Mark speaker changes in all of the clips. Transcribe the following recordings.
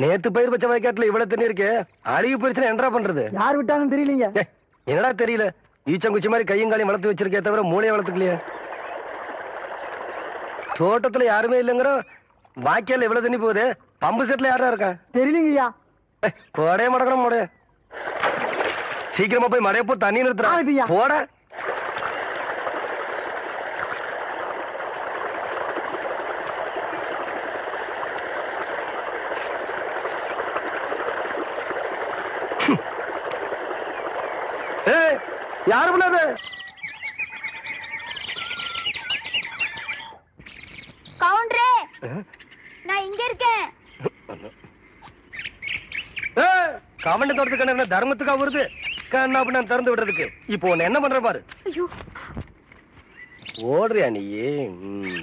Speaker 1: நேத்து பயிர் வச்ச வயக்காட்டுல இவ்வளவு தண்ணி இருக்கு. அழுகி போயிருச்சுன்னா என்னடா பண்றது?
Speaker 2: யார் விட்டாங்கன்னு தெரியலீங்க.
Speaker 1: என்னடா தெரியல? ஈச்சங்குச்சி மாதிரி கையும் காலையும் வளர்த்து வச்சிருக்கே தவிர மூளையை வளர்த்துக்கலையே. தோட்டத்துல யாருமே இல்லைங்கிற வாய்க்கால எவ்வளவு தண்ணி போகுது. பம்பு செட்ல யாரா இருக்கா
Speaker 2: தெரியலீங்கய்யா.
Speaker 1: கோடைய மடக்கணும் மடைய சீக்கிரமா போய் மடைய போ தண்ணி
Speaker 2: ஆகுதுய்யா.
Speaker 1: நிறுத்துறா போட ஏய் யாரு பண்ணாது
Speaker 3: கவுண்டரே! நான் இங்க இருக்கேன்.
Speaker 1: ஏய் கவண்ட தோட்டத்துக்கு என்ன தர்மத்துக்கா வருது? கண்ணா பண்ண திறந்து விடுறதுக்கு. இப்போ உன்னை என்ன பண்ற பாரு?
Speaker 3: ஐயோ.
Speaker 1: ஓடுறியா நீ? ம்.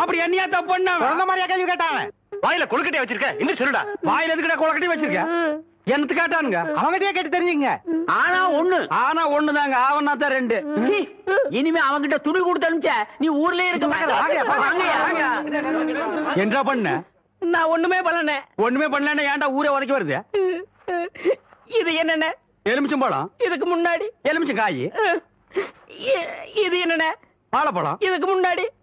Speaker 4: அப்படி என்னையா தப்பு பண்ண? குழந்தை மாதிரியா கேள்வி கேட்டாங்க
Speaker 1: வாயில கொழுக்கட்டையா வச்சிருக்க. இந்த சொல்லுடா.
Speaker 4: வாயில எதுக்குடா குளக்கட்டி வச்சிருக்க? என்னத்து கேட்டானுங்க?
Speaker 2: அவங்ககிட்டயே கேட்டு தெரிஞ்சுங்க
Speaker 4: ஆனா ஒண்ணு. ஆனா ஒண்ணுதாங்க. ஆவனா தான் ரெண்டு இனிமே அவங்கிட்ட துணி கொடுத்து அனுப்பிச்ச. நீ ஊர்லயே இருக்க என்ன பண்ண?
Speaker 5: நான் ஒண்ணுமே பண்ணல.
Speaker 4: ஒண்ணுமே பண்ணலன்னா ஏன்டா ஊரே உதைக்க வருது?
Speaker 5: இது என்னென்ன?
Speaker 4: எலுமிச்சம்பழம்
Speaker 5: இதுக்கு முன்னாடி.
Speaker 4: எலுமிச்சம் காய்.
Speaker 5: இது என்னென்ன?
Speaker 4: வாழைப்பழம்.
Speaker 5: இதுக்கு முன்னாடி.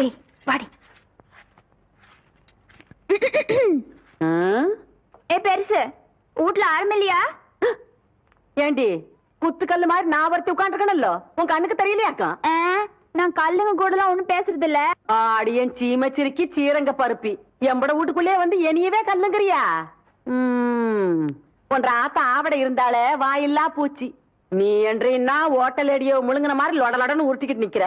Speaker 3: ஏய் வாடி. ஏ பெருசு வீட்ல ஆரம்பில்லையா
Speaker 5: ஏண்டி குத்துக்கல்லு மாதிரி நான் ஒருத்தி உட்காந்துருக்கணும்ல உன் கண்ணுக்கு தெரியலையாக்கா
Speaker 3: நான் கல்லுங்க கூடலாம் ஒண்ணும் பேசுறது இல்ல
Speaker 5: ஆடியன் சீமச்சிருக்கி சீரங்க பருப்பி. எம்பட வீட்டுக்குள்ளே வந்து என்னையவே கல்லுங்கிறியா? ம் உன்ற ஆத்தா ஆவட இருந்தாலே வாயில்லா பூச்சி. நீ என்றீன்னா ஓட்டல் அடியோ முழுங்கின மாதிரி லொடலொடன்னு உருட்டிக்கிட்டு நிக்கிற.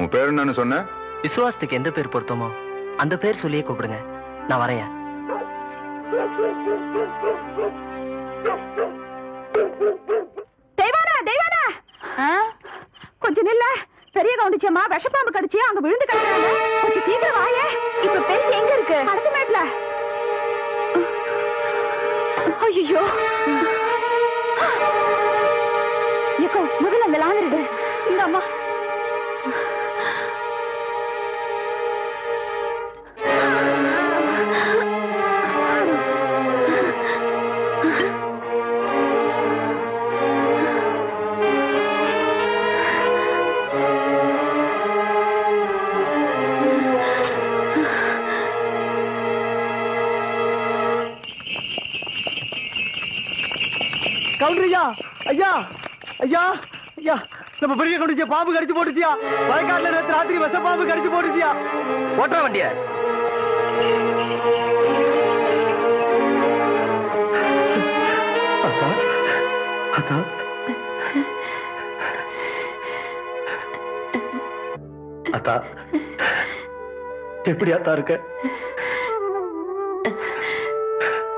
Speaker 6: உன் பேர் என்னன்னு சொன்ன?
Speaker 7: விசுவாசத்துக்கு எந்த பேர் பொருத்தமோ அந்த பேர் சொல்லியே கூப்பிடுங்க. நான் வரையா
Speaker 3: தெய்வானா தெய்வானா? கொஞ்சம் நில்ல. பெரிய கவுண்டிச்சம்மா விஷப்பாம்பு கடிச்சு அங்க விழுந்து கிடக்குறாங்க. கொஞ்சம் சீக்கிரம் வாயே. இப்ப பெருசு எங்க இருக்கு? அடுத்த மேட்ல. ஐயோ முதல்ல அந்த லாந்தரிடு இந்த அம்மா
Speaker 2: கவுண்டரியா? ஐயா ஐயா ஐயா. நம்ம பெரிய கவுண்டிச்சியா பாம்பு கடிச்சு போட்டுச்சியா? வயக்காட்டுல நேத்து ராத்திரி விஷ பாம்பு கடிச்சு போட்டுச்சியா?
Speaker 1: ஓட்டுற வண்டிய.
Speaker 2: அக்கா அக்கா.
Speaker 1: அத்தா எப்படி அத்தா இருக்க?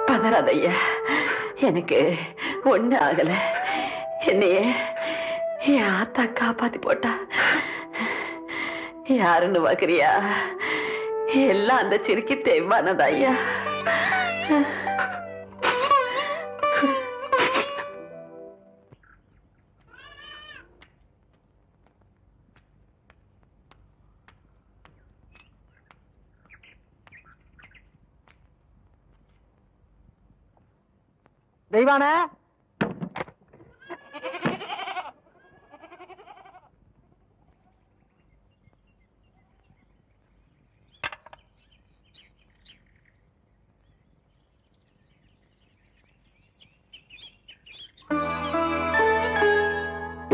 Speaker 5: பதறாதையா எனக்கு ஒண்ணு ஆகல என்னைய என் ஆத்தா காப்பாத்தி போட்டா. யாருன்னு பாக்குறியா? எல்லாம் அந்த சிரிக்கி தெய்வானதா ஐயா?
Speaker 2: தெய்வான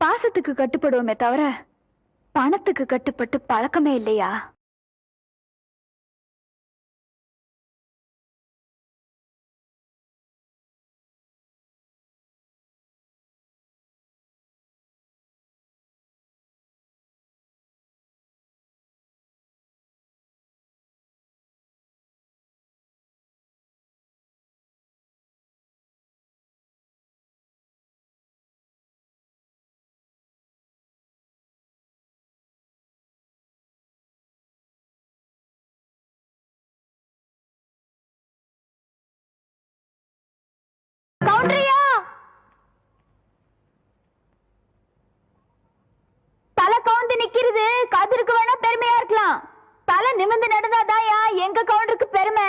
Speaker 3: பாசத்துக்கு கட்டுப்படுவோமே தவிர பணத்துக்கு கட்டுப்பட்டு பழக்கமே இல்லையா? கவுண்டரியா தலை கவுந்து நிக்கிறது கதிருக்கு வேணா பெருமையா இருக்கலாம். தலை நிமிர்ந்து நடந்தாதாயா எங்க கவுண்டருக்கு பெருமை?